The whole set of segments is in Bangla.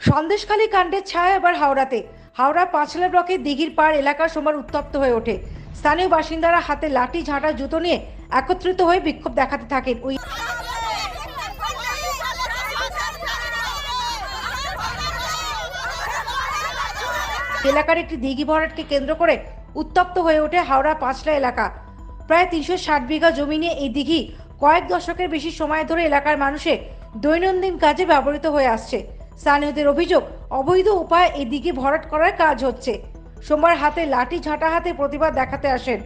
সন্দেশখালী কাণ্ডের ছায়া এবার হাওড়াতে। হাওড়া পাঁচলা ব্লকে দিঘির পাড় এলাকা সোমবার উত্তপ্ত হয়ে ওঠে। স্থানীয় বাসিন্দারা হাতে লাঠি, ঝাঁটা, জুতো নিয়ে একত্রিত হয়ে বিক্ষোভ দেখাতে থাকেন। ওই এলাকার একটি দিঘি ভরাটকে কেন্দ্র করে উত্তপ্ত হয়ে ওঠে হাওড়া পাঁচলা এলাকা। প্রায় তিনশো ষাট বিঘা জমি নিয়ে এই দিঘি কয়েক দশকের বেশি সময় ধরে এলাকার মানুষে দৈনন্দিন কাজে ব্যবহৃত হয়ে আসছে। স্থানীয়দের অভিযোগ, অবৈধ উপায়ে এই দিঘি ভরাট করার কাজ হচ্ছে। সোমবার হাতে লাঠি ঝাঁটা হাতে প্রতিবাদ দেখাতে আসেন।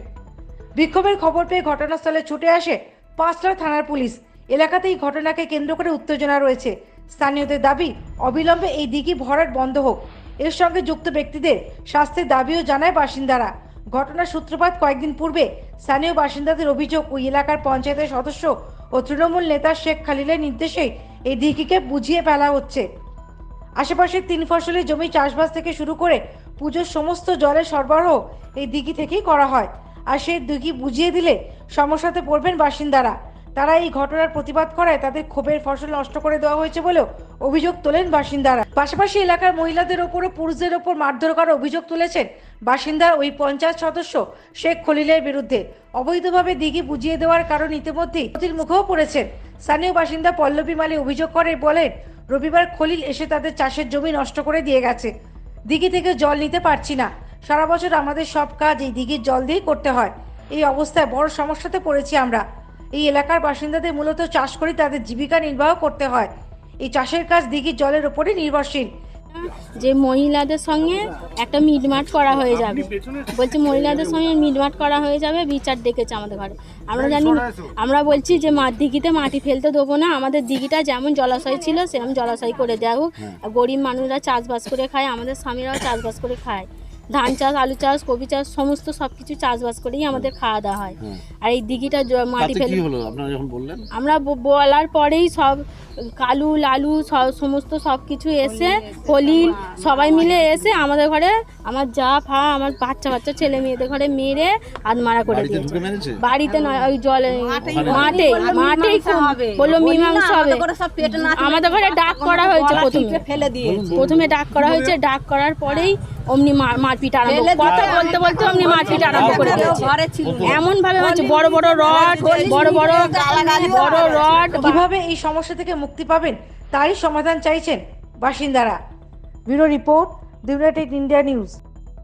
বিক্ষোভের খবর পেয়ে ঘটনাস্থলে ছুটে আসে পাঁচলার থানার পুলিশ। এলাকাতে এই ঘটনাকে কেন্দ্র করে উত্তেজনা রয়েছে। স্থানীয়দের দাবি, অবিলম্বে এই দিঘি ভরাট বন্ধ হোক। এর সঙ্গে যুক্ত ব্যক্তিদের শাস্তির দাবিও জানায় বাসিন্দারা। ঘটনার সূত্রপাত কয়েকদিন পূর্বে স্থানীয় বাসিন্দাদের অভিযোগ, ওই এলাকার পঞ্চায়েতের সদস্য ও তৃণমূল নেতা শেখ খালিলের নির্দেশে এই দিঘিকে বুঝিয়ে ফেলা হচ্ছে। আশেপাশের তিন ফসলের জমি চাষবাস থেকে শুরু করে পুজোর সমস্ত জলের সরবরাহ এই দিঘি থেকেই করা হয়। আর সেই দিঘি বুঝিয়ে দিলে সমস্যাতে পড়বেন বাসিন্দারা। তারা এই ঘটনার প্রতিবাদ করায় তাদের ক্ষোভের ফসল নষ্ট করে দেওয়া হয়েছে বলেও অভিযোগ তোলেন বাসিন্দারা। পাশাপাশি এলাকার মহিলাদের ওপর পুরুষদের ওপর মারধর করার অভিযোগ তুলেছেন বাসিন্দার ওই পঞ্চায়েত সদস্য শেখ খলিলের বিরুদ্ধে। অবৈধভাবে দিঘি বুঝিয়ে দেওয়ার কারণ ইতিমধ্যেই মুখেও পড়েছেন স্থানীয় বাসিন্দা পল্লবী মালী অভিযোগ করে বলেন রবিবার খলিল এসে তাদের চাষের জমি নষ্ট করে দিয়ে গেছে। দিঘি থেকে জল নিতে পারছি না। সারা বছর আমাদের সব কাজ এই দিঘির জল দিয়েই করতে হয়। এই অবস্থায় বড় সমস্যাতে পড়েছি আমরা। এই এলাকার বাসিন্দাদের মূলত চাষ করে তাদের জীবিকা নির্বাহ করতে হয়। এই চাষের কাজ দিঘির জলের উপরই নির্ভরশীল। যে মহিলাদের সঙ্গে একটা মিটমাট করা হয়ে যাবে। বলছে মহিলাদের সঙ্গে মিটমাট করা হয়ে যাবে বিচার ডেকেছে আমাদের ঘরে। আমরা জানি আমরা বলছি যে মা দিঘিতে মাটি ফেলতে দেবো না আমাদের দিঘিটা যেমন জলাশয় ছিল সেরকম জলাশয় করে দেওয়া হোক। আর গরিব মানুষরা চাষবাস করে খায় আমাদের স্বামীরাও চাষবাস করে খায়। ধান চাষ আলু চাষ কপি চাষ সমস্ত সব কিছু চাষবাস করেই আমাদের খাওয়া দাওয়া হয়। আর এই দিঘিটা মাটি ফেলে আমরা বলার পরেই সব কালু লালু সব সমস্ত সব কিছু এসে হলিল সবাই মিলে এসে আমাদের ঘরে আমার যা ফা আমার বাচ্চা বাচ্চা ছেলে মেয়েদের ঘরে মেরে হাত মারা করে বাড়িতে দিয়েছে। বাড়িতে নয় ওই জলে মাঠে মাঠেই বলল মীমাংসা হবে। আমাদের ঘরে ডাক করা হয়েছে প্রথমে। ফেলে দিয়ে প্রথমে ডাক করা হয়েছে ডাক করার পরেই অমনি মারপিট আরম্ভ কথা বলতে বলতে অমনি মারপিট আরম্ভ করে দিয়েছে এমন ভাবে হচ্ছে বড় বড় রড বড় বড় বড় রড। কীভাবে এই সমস্যা থেকে মুক্তি পাবেন তারই সমাধান চাইছেন বাসিন্দারা। Bureau report the united India news.